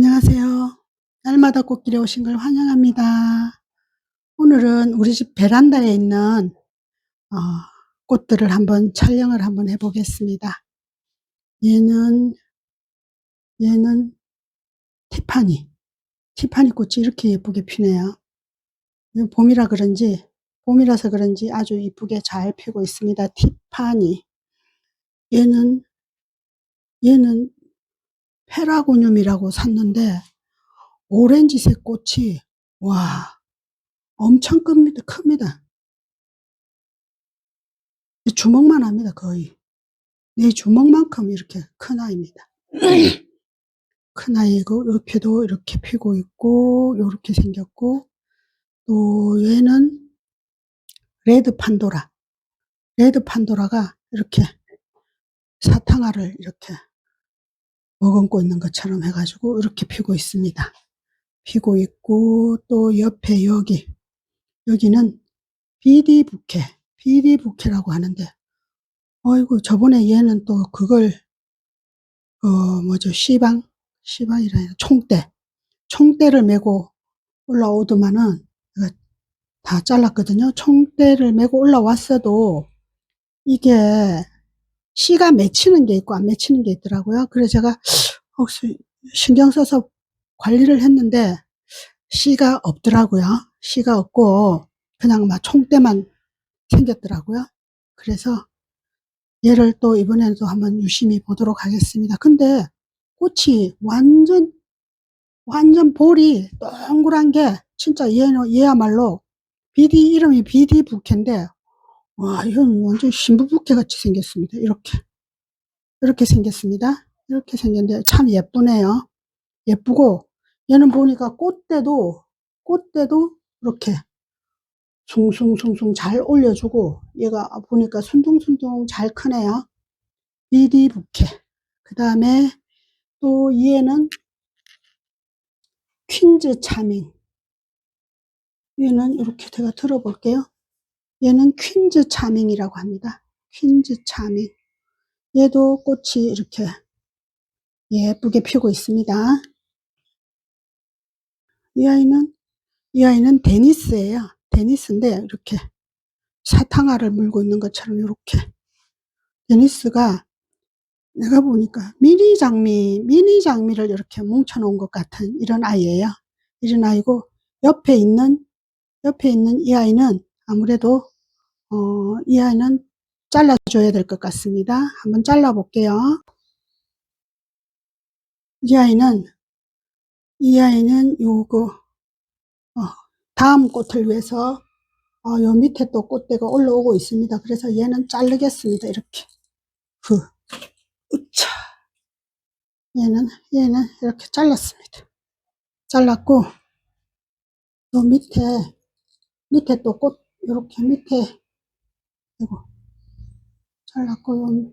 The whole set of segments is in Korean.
안녕하세요. 날마다 꽃길에 오신 걸 환영합니다. 오늘은 우리 집 베란다에 있는 어, 꽃들을 한번 촬영을 한번 해보겠습니다. 얘는 얘는 티파니 티파니 꽃이 이렇게 예쁘게 피네요. 봄이라 그런지 봄이라서 그런지 아주 이쁘게 잘 피고 있습니다. 티파니 얘는 얘는 페라고늄이라고 샀는데 오렌지색 꽃이 와 엄청 큽니다. 큽니다. 주먹만 합니다. 거의. 내 주먹만큼 이렇게 큰 아이입니다. 큰 아이고 옆에도 이렇게 피고 있고 이렇게 생겼고 또 얘는 레드 판도라 레드 판도라가 이렇게 사탕알을 이렇게 머금고 있는 것처럼 해가지고 이렇게 피고 있습니다. 피고 있고 또 옆에 여기 여기는 비디 부케 비디 부케라고 하는데 어이구 저번에 얘는 또 그걸 어 뭐죠 시방 시방이라 총대 총대를 메고 올라오더만은 다 잘랐거든요. 총대를 메고 올라왔어도 이게 씨가 맺히는 게 있고 안 맺히는 게 있더라고요. 그래서 제가 혹시 신경 써서 관리를 했는데 씨가 없더라고요. 씨가 없고 그냥 막 총대만 생겼더라고요. 그래서 얘를 또 이번에는 또 한번 유심히 보도록 하겠습니다. 근데 꽃이 완전 완전 볼이 동그란 게 진짜 얘는 얘야말로 비디 이름이 비디 부케인데 와 이건 완전 신부 부케 같이 생겼습니다. 이렇게 이렇게 생겼습니다. 이렇게 생겼는데 참 예쁘네요. 예쁘고 얘는 보니까 꽃대도 꽃대도 이렇게 숭숭숭숭 잘 올려주고 얘가 보니까 순둥순둥 잘 크네요. 비디 부케 그 다음에 또 얘는 퀸즈 차밍 얘는 이렇게 제가 들어볼게요. 얘는 퀸즈 차밍이라고 합니다. 퀸즈 차밍 얘도 꽃이 이렇게 예쁘게 피고 있습니다. 이 아이는 이 아이는 데니스예요. 데니스인데 이렇게 사탕알을 물고 있는 것처럼 이렇게 데니스가 내가 보니까 미니 장미 미니 장미를 이렇게 뭉쳐 놓은 것 같은 이런 아이예요. 이런 아이고 옆에 있는 옆에 있는 이 아이는 아무래도 어, 이 아이는 잘라줘야 될 것 같습니다. 한번 잘라 볼게요. 이 아이는 이 아이는 요거 어, 다음 꽃을 위해서 어, 요 밑에 또 꽃대가 올라오고 있습니다. 그래서 얘는 자르겠습니다. 이렇게 그 우차 얘는 얘는 이렇게 잘랐습니다. 잘랐고 요 밑에 밑에 또 꽃 이렇게 밑에 이거 잘랐고 요,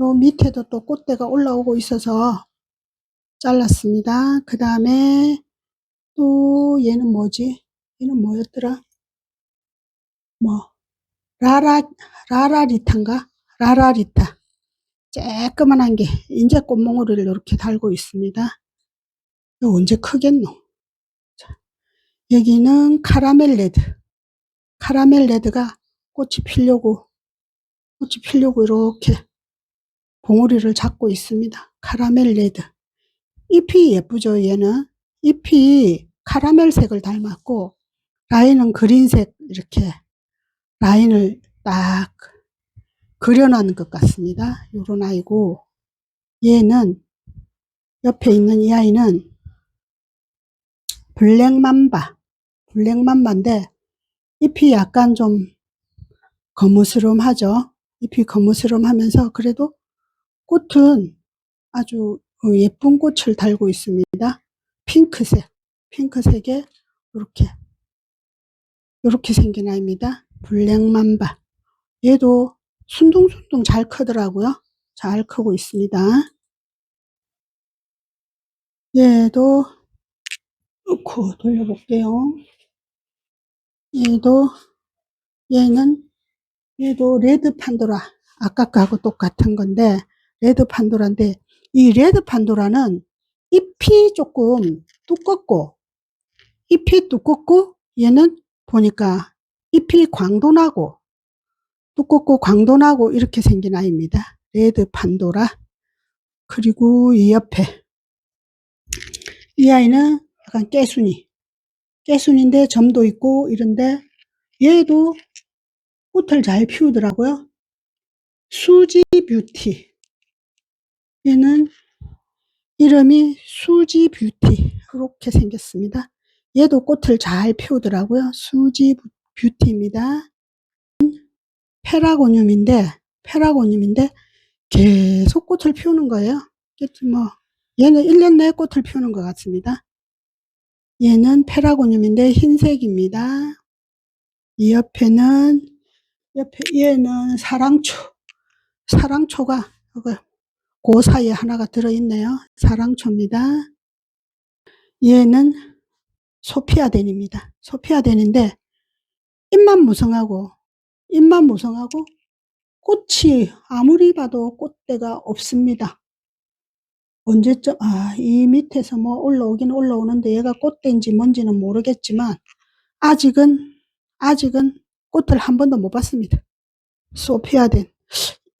요 밑에도 또 꽃대가 올라오고 있어서 잘랐습니다. 그 다음에 또 얘는 뭐지? 얘는 뭐였더라? 뭐 라라 라라리타인가? 라라리타 쬐끄만한 게 이제 꽃몽오리를 이렇게 달고 있습니다. 언제 크겠노? 자, 여기는 카라멜 레드 카라멜 레드가 꽃이 피려고 꽃이 피려고 이렇게 봉오리를 잡고 있습니다. 카라멜 레드 잎이 예쁘죠 얘는 잎이 카라멜색을 닮았고 라인은 그린색 이렇게 라인을 딱 그려놓은 것 같습니다. 요런 아이고 얘는 옆에 있는 이 아이는 블랙맘바 블랙맘바인데 잎이 약간 좀 거무스름하죠. 잎이 거무스름하면서 그래도 꽃은 아주 예쁜 꽃을 달고 있습니다. 핑크색 핑크색에 이렇게 이렇게 생긴 아이입니다. 블랙맘바 얘도 순둥순둥 잘 크더라고요. 잘 크고 있습니다. 얘도 놓고 돌려볼게요. 얘도 얘는 얘도 레드 판도라. 아까 거하고 똑같은 건데 레드 판도라인데 이 레드 판도라는 잎이 조금 두껍고 잎이 두껍고 얘는 보니까 잎이 광도나고 두껍고 광도나고 이렇게 생긴 아이입니다. 레드 판도라. 그리고 이 옆에 이 아이는 약간 깨순이 깨순인데 점도 있고 이런데 얘도 꽃을 잘 피우더라고요. 수지 뷰티 얘는 이름이 수지 뷰티 이렇게 생겼습니다. 얘도 꽃을 잘 피우더라고요. 수지 뷰티입니다. 페라고늄인데 페라고늄인데 계속 꽃을 피우는 거예요. 뭐 얘는 1년 내에 꽃을 피우는 것 같습니다. 얘는 페라고늄인데 흰색입니다. 이 옆에는 옆에 얘는 사랑초 사랑초가 그 사이에 하나가 들어있네요. 사랑초입니다. 얘는 소피아덴입니다. 소피아덴인데 잎만 무성하고 잎만 무성하고 꽃이 아무리 봐도 꽃대가 없습니다. 언제쯤 아 이 밑에서 뭐 올라오긴 올라오는데 얘가 꽃대인지 뭔지는 모르겠지만 아직은 아직은 꽃을 한 번도 못 봤습니다. 소피아덴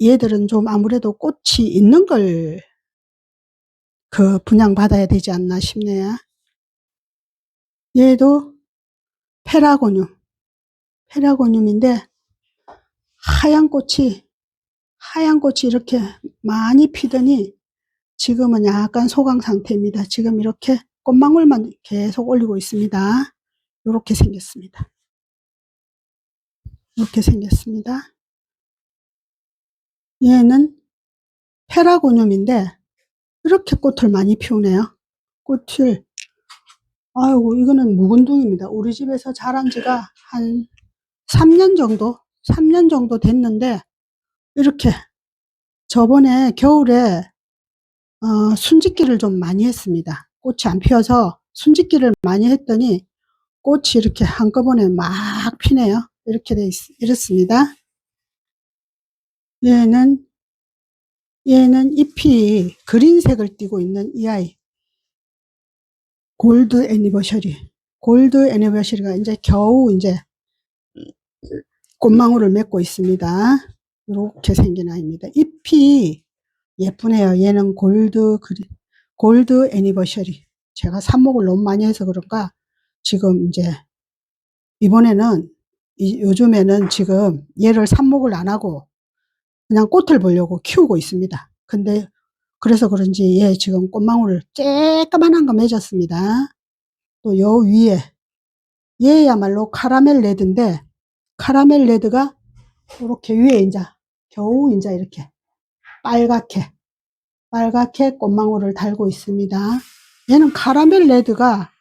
얘들은 좀 아무래도 꽃이 있는 걸 그 분양받아야 되지 않나 싶네요. 얘도 페라고늄 페라고늄인데 하얀 꽃이 하얀 꽃이 이렇게 많이 피더니 지금은 약간 소강 상태입니다. 지금 이렇게 꽃망울만 계속 올리고 있습니다. 이렇게 생겼습니다. 이렇게 생겼습니다. 얘는 페라고늄인데 이렇게 꽃을 많이 피우네요. 꽃을 아이고 이거는 묵은둥입니다. 우리 집에서 자란 지가 한 3년 정도 3년 정도 됐는데 이렇게 저번에 겨울에 어, 순짓기를 좀 많이 했습니다. 꽃이 안 피어서 순짓기를 많이 했더니 꽃이 이렇게 한꺼번에 막 피네요. 이렇게 돼 있, 이렇습니다. 얘는 얘는 잎이 그린색을 띠고 있는 이 아이 골드 애니버셔리 골드 애니버셔리가 이제 겨우 이제 꽃망울을 맺고 있습니다. 이렇게 생긴 아이입니다. 잎이 예쁘네요. 얘는 골드 그린 골드 애니버셔리 제가 삽목을 너무 많이 해서 그런가 지금 이제 이번에는 이, 요즘에는 지금 얘를 삽목을 안 하고 그냥 꽃을 보려고 키우고 있습니다. 근데 그래서 그런지 얘 지금 꽃망울을 쬐까만한 거 맺었습니다. 또 요 위에 얘야말로 카라멜 레드인데 카라멜 레드가 이렇게 위에 이제 겨우 이제 이렇게 빨갛게 빨갛게 꽃망울을 달고 있습니다. 얘는 카라멜 레드가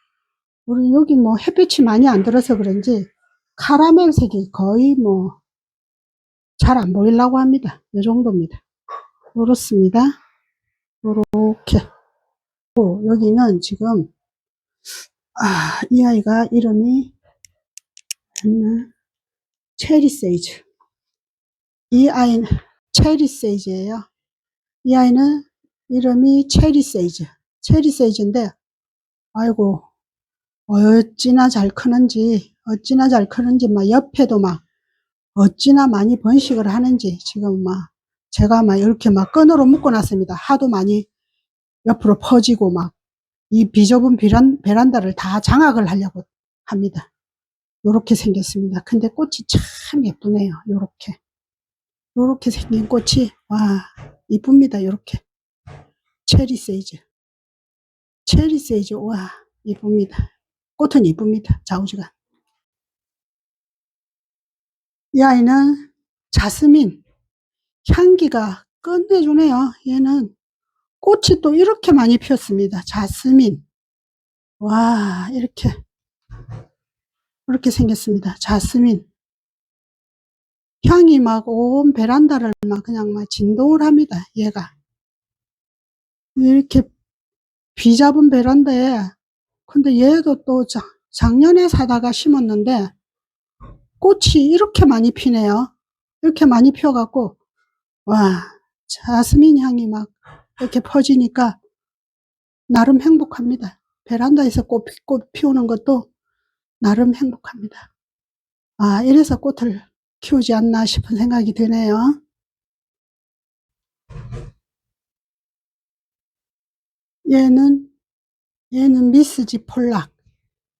우리 여기 뭐 햇빛이 많이 안 들어서 그런지 카라멜 색이 거의 뭐 잘 안 보이려고 합니다. 이 정도입니다. 그렇습니다. 이렇게 여기는 지금 아, 이 아이가 이름이 체리 세이즈 이 아이는 체리 세이즈예요. 이 아이는 이름이 체리 세이즈 체리 세이즈인데 아이고 어찌나 잘 크는지 어찌나 잘 크는지 막 옆에도 막 어찌나 많이 번식을 하는지 지금 막 제가 막 이렇게 막 끈으로 묶어 놨습니다. 하도 많이 옆으로 퍼지고 막 이 비좁은 베란, 베란다를 다 장악을 하려고 합니다. 요렇게 생겼습니다. 근데 꽃이 참 예쁘네요. 요렇게. 요렇게 생긴 꽃이 와 이쁩니다. 요렇게. 체리 세이즈. 체리 세이즈 와 이쁩니다. 꽃은 이쁩니다. 자우지가. 이 아이는 자스민 향기가 끝내주네요. 얘는 꽃이 또 이렇게 많이 피었습니다. 자스민 와 이렇게 이렇게 생겼습니다. 자스민 향이 막 온 베란다를 막 그냥 막 진동을 합니다. 얘가 이렇게 비잡은 베란다에 근데 얘도 또 작년에 사다가 심었는데 꽃이 이렇게 많이 피네요. 이렇게 많이 피어갖고 와 자스민 향이 막 이렇게 퍼지니까 나름 행복합니다. 베란다에서 꽃, 피- 꽃 피우는 것도 나름 행복합니다. 아, 이래서 꽃을 키우지 않나 싶은 생각이 드네요. 얘는, 얘는 미스지 폴락.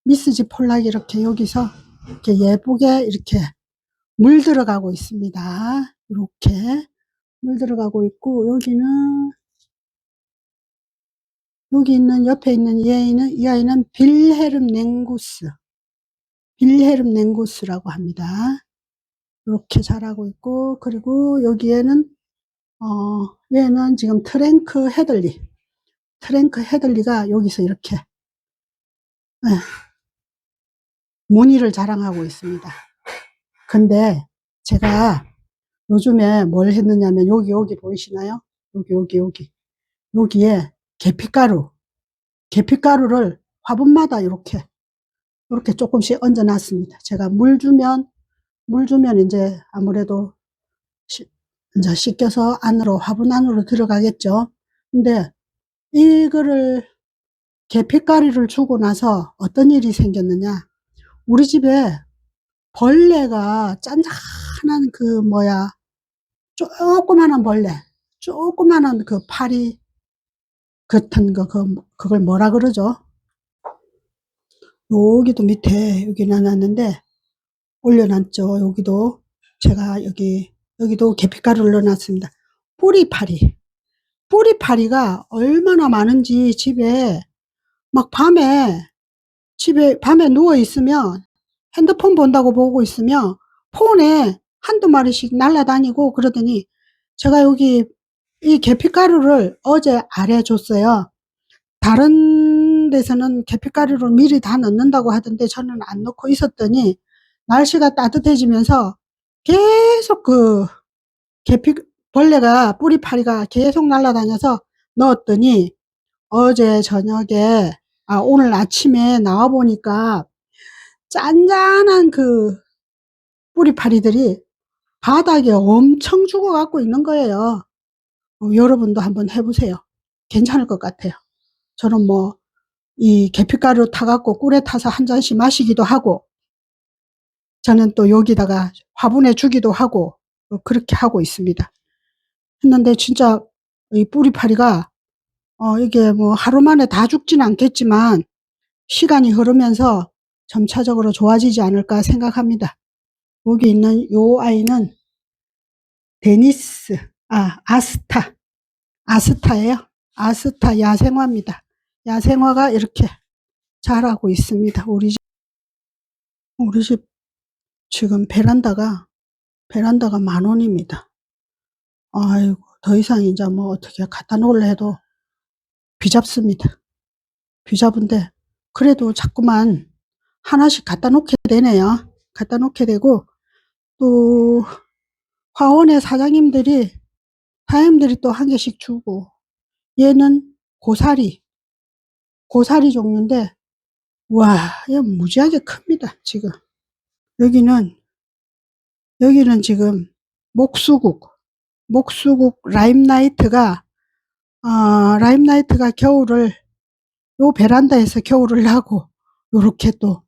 미스지 폴락이 이렇게 여기서 이렇게 예쁘게 이렇게 물 들어가고 있습니다. 이렇게 물 들어가고 있고, 여기는, 여기 있는, 옆에 있는 이 아이는, 이 아이는 빌헤름 냉구스. 빌헤름 냉구스라고 합니다. 이렇게 자라고 있고, 그리고 여기에는, 어, 얘는 지금 트랭크 헤들리. 트랭크 헤들리가 여기서 이렇게, 에, 무늬를 자랑하고 있습니다. 근데 제가 요즘에 뭘 했느냐면 여기 여기 보이시나요? 여기 여기 여기 여기에 계피가루 계피가루를 화분마다 이렇게 이렇게 조금씩 얹어 놨습니다. 제가 물 주면 물 주면 이제 아무래도 시- 이제 씻겨서 안으로 화분 안으로 들어가겠죠. 근데 이거를 계피가루를 주고 나서 어떤 일이 생겼느냐? 우리 집에 벌레가 짠짠한 그 뭐야 조그만한 벌레, 조그만한 그 파리 같은 거, 그, 그걸 뭐라 그러죠? 여기도 밑에 여기 놔놨는데 올려놨죠. 여기도 제가 여기 여기도 계피가루를 넣어놨습니다. 뿌리파리, 뿌리파리가 얼마나 많은지 집에 막 밤에 집에 밤에 누워 있으면 핸드폰 본다고 보고 있으면 폰에 한두 마리씩 날아다니고 그러더니 제가 여기 이 계피가루를 어제 아래 줬어요. 다른 데서는 계피가루를 미리 다 넣는다고 하던데 저는 안 넣고 있었더니 날씨가 따뜻해지면서 계속 그 계피 벌레가 뿌리파리가 계속 날아다녀서 넣었더니 어제 저녁에 아 오늘 아침에 나와 보니까 짠짠한 그 뿌리파리들이 바닥에 엄청 죽어 갖고 있는 거예요. 어, 여러분도 한번 해보세요. 괜찮을 것 같아요. 저는 뭐, 이 계피가루 타갖고 꿀에 타서 한 잔씩 마시기도 하고, 저는 또 여기다가 화분에 주기도 하고, 어, 그렇게 하고 있습니다. 했는데 진짜 이 뿌리파리가, 어, 이게 뭐 하루 만에 다 죽진 않겠지만, 시간이 흐르면서 점차적으로 좋아지지 않을까 생각합니다. 여기 있는 요 아이는 데니스, 아, 아스타, 아스타예요. 아스타 야생화입니다. 야생화가 이렇게 자라고 있습니다. 우리 집, 우리 집 지금 베란다가, 베란다가 만 원입니다. 아이고, 더 이상 이제 뭐 어떻게 갖다 놓으려 해도 비잡습니다. 비잡은데, 그래도 자꾸만 하나씩 갖다 놓게 되네요. 갖다 놓게 되고, 또, 화원의 사장님들이, 사장님들이 또 한 개씩 주고, 얘는 고사리, 고사리 종류인데, 와, 얘 무지하게 큽니다, 지금. 여기는, 여기는 지금 목수국, 목수국 라임나이트가, 아, 라임나이트가 겨울을, 요 베란다에서 겨울을 나고, 요렇게 또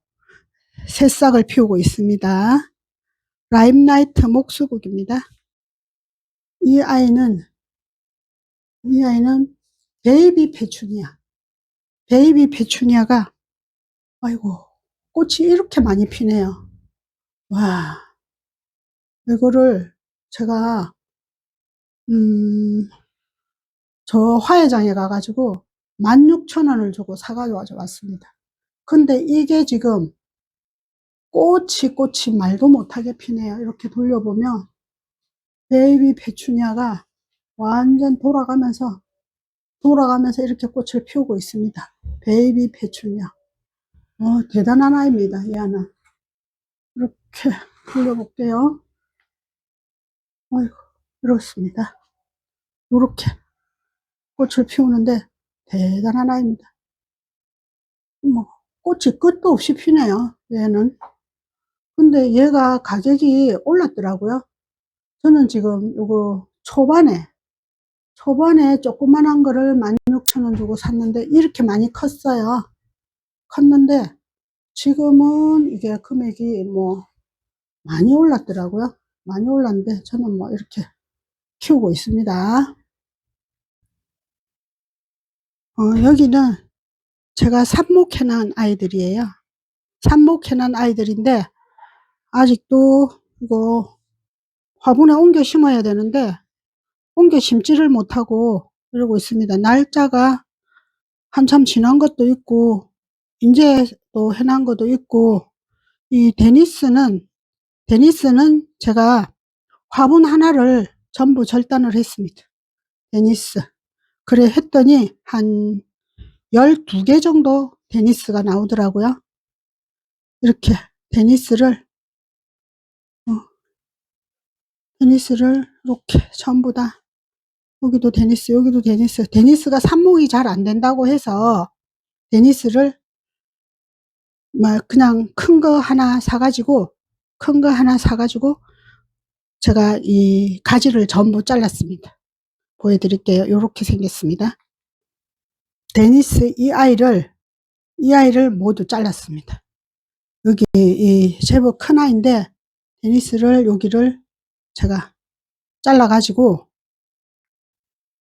새싹을 피우고 있습니다. 라임나이트 목수국입니다. 이 아이는, 이 아이는 베이비 페추니아. 베이비 페추니아가, 아이고, 꽃이 이렇게 많이 피네요. 와, 이거를 제가, 음, 저 화해장에 가가지고 16,000원을 주고 사가지고 왔습니다. 근데 이게 지금 꽃이 꽃이 말도 못하게 피네요. 이렇게 돌려보면 베이비 페추니아가 완전 돌아가면서 돌아가면서 이렇게 꽃을 피우고 있습니다. 베이비 페추니아. 어, 대단한 아이입니다. 이 아는. 이렇게 돌려볼게요. 어이구, 이렇습니다. 이렇게 꽃을 피우는데 대단한 아이입니다. 뭐, 꽃이 끝도 없이 피네요. 얘는. 근데 얘가 가격이 올랐더라고요. 저는 지금 요거 초반에, 초반에 조그만한 거를 16,000원 주고 샀는데 이렇게 많이 컸어요. 컸는데 지금은 이게 금액이 뭐 많이 올랐더라고요. 많이 올랐는데 저는 뭐 이렇게 키우고 있습니다. 어, 여기는 제가 삽목해놓은 아이들이에요. 삽목해놓은 아이들인데 아직도 이거 화분에 옮겨 심어야 되는데 옮겨 심지를 못하고 이러고 있습니다. 날짜가 한참 지난 것도 있고 이제 또 해놓은 것도 있고 이 데니스는 데니스는 제가 화분 하나를 전부 절단을 했습니다. 데니스. 그래 했더니 한 12개 정도 데니스가 나오더라고요. 이렇게 데니스를 어, 데니스를 이렇게 전부 다 여기도 데니스 여기도 데니스 데니스가 삽목이 잘 안 된다고 해서 데니스를 막 그냥 큰 거 하나 사가지고 큰 거 하나 사가지고 제가 이 가지를 전부 잘랐습니다. 보여드릴게요. 이렇게 생겼습니다. 데니스 이 아이를 이 아이를 모두 잘랐습니다. 여기 이 제법 큰 아이인데 데니스를 여기를 제가 잘라 가지고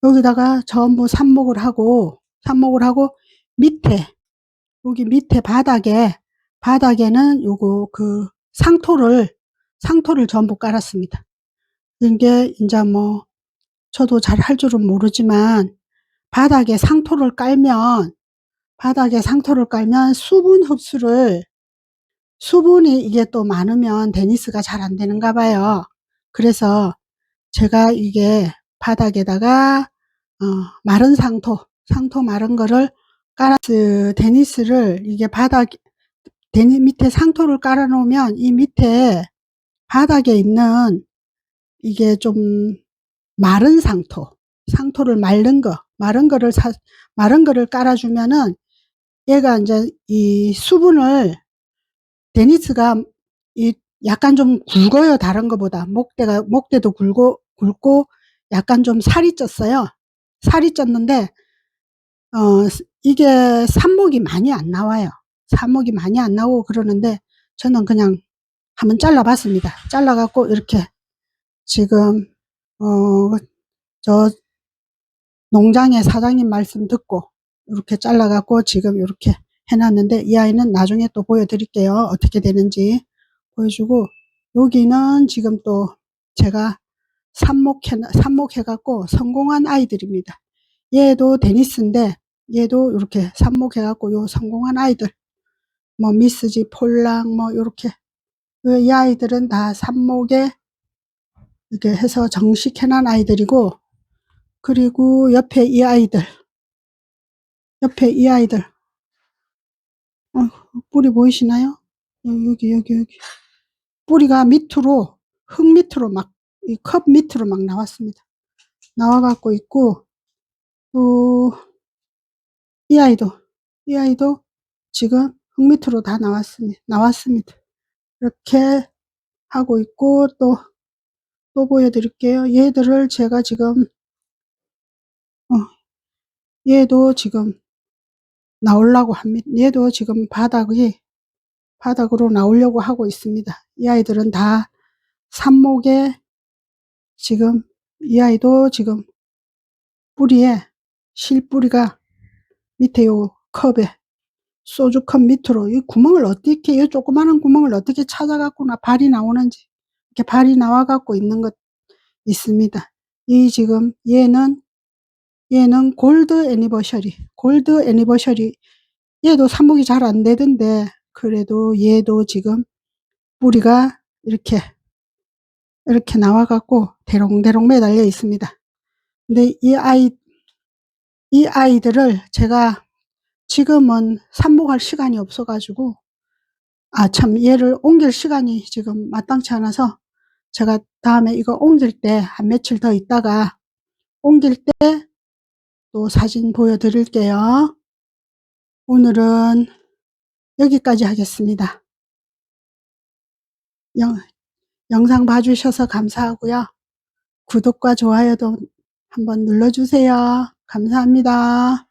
여기다가 전부 삽목을 하고 삽목을 하고 밑에 여기 밑에 바닥에 바닥에는 요거 그 상토를 상토를 전부 깔았습니다. 이게 이제 뭐 저도 잘 할 줄은 모르지만 바닥에 상토를 깔면 바닥에 상토를 깔면 수분 흡수를 수분이 이게 또 많으면 데니스가 잘 안 되는가 봐요. 그래서 제가 이게 바닥에다가 어, 마른 상토, 상토 마른 거를 깔아스 데니스를 이게 바닥 데니 밑에 상토를 깔아 놓으면 이 밑에 바닥에 있는 이게 좀 마른 상토, 상토를 말른 거, 마른 거를 사, 마른 거를 깔아주면은 얘가 이제 이 수분을 데니스가 이 약간 좀 굵어요 다른 것보다 목대가 목대도 굵고 굵고 약간 좀 살이 쪘어요. 살이 쪘는데 어 이게 삽목이 많이 안 나와요. 삽목이 많이 안 나오고 그러는데 저는 그냥 한번 잘라 봤습니다. 잘라 갖고 이렇게 지금 어 저 농장의 사장님 말씀 듣고 이렇게 잘라 갖고 지금 이렇게 해놨는데 이 아이는 나중에 또 보여드릴게요. 어떻게 되는지 보여주고 여기는 지금 또 제가 삽목해, 삽목해갖고 성공한 아이들입니다. 얘도 데니스인데 얘도 이렇게 삽목해갖고 요 성공한 아이들 뭐 미스지 폴랑 뭐 요렇게 이 아이들은 다 삽목에 이렇게 해서 정식해놓은 아이들이고 그리고 옆에 이 아이들 옆에 이 아이들 어, 뿌리 보이시나요? 여기 여기 여기 뿌리가 밑으로 흙 밑으로 막 이 컵 밑으로 막 나왔습니다. 나와 갖고 있고 또 이 아이도 이 아이도 지금 흙 밑으로 다 나왔습니다. 나왔습니다. 이렇게 하고 있고 또 또 보여드릴게요. 얘들을 제가 지금 어, 얘도 지금 나오려고 합니다. 얘도 지금 바닥이 바닥으로 나오려고 하고 있습니다. 이 아이들은 다 삽목에 지금 이 아이도 지금 뿌리에 실뿌리가 밑에 요 컵에 소주 컵 밑으로 이 구멍을 어떻게 이 조그마한 구멍을 어떻게 찾아갖고나 발이 나오는지 이렇게 발이 나와 갖고 있는 것 있습니다. 이 지금 얘는 얘는 골드 애니버셔리 골드 애니버셔리 얘도 삽목이 잘 안 되던데 그래도 얘도 지금 뿌리가 이렇게 이렇게 나와 갖고 대롱대롱 매달려 있습니다. 근데 이 아이 이 아이들을 제가 지금은 삽목할 시간이 없어 가지고 아 참 얘를 옮길 시간이 지금 마땅치 않아서 제가 다음에 이거 옮길 때 한 며칠 더 있다가 옮길 때 또 사진 보여드릴게요. 오늘은 여기까지 하겠습니다. 영, 영상 봐주셔서 감사하고요. 구독과 좋아요도 한번 눌러주세요. 감사합니다.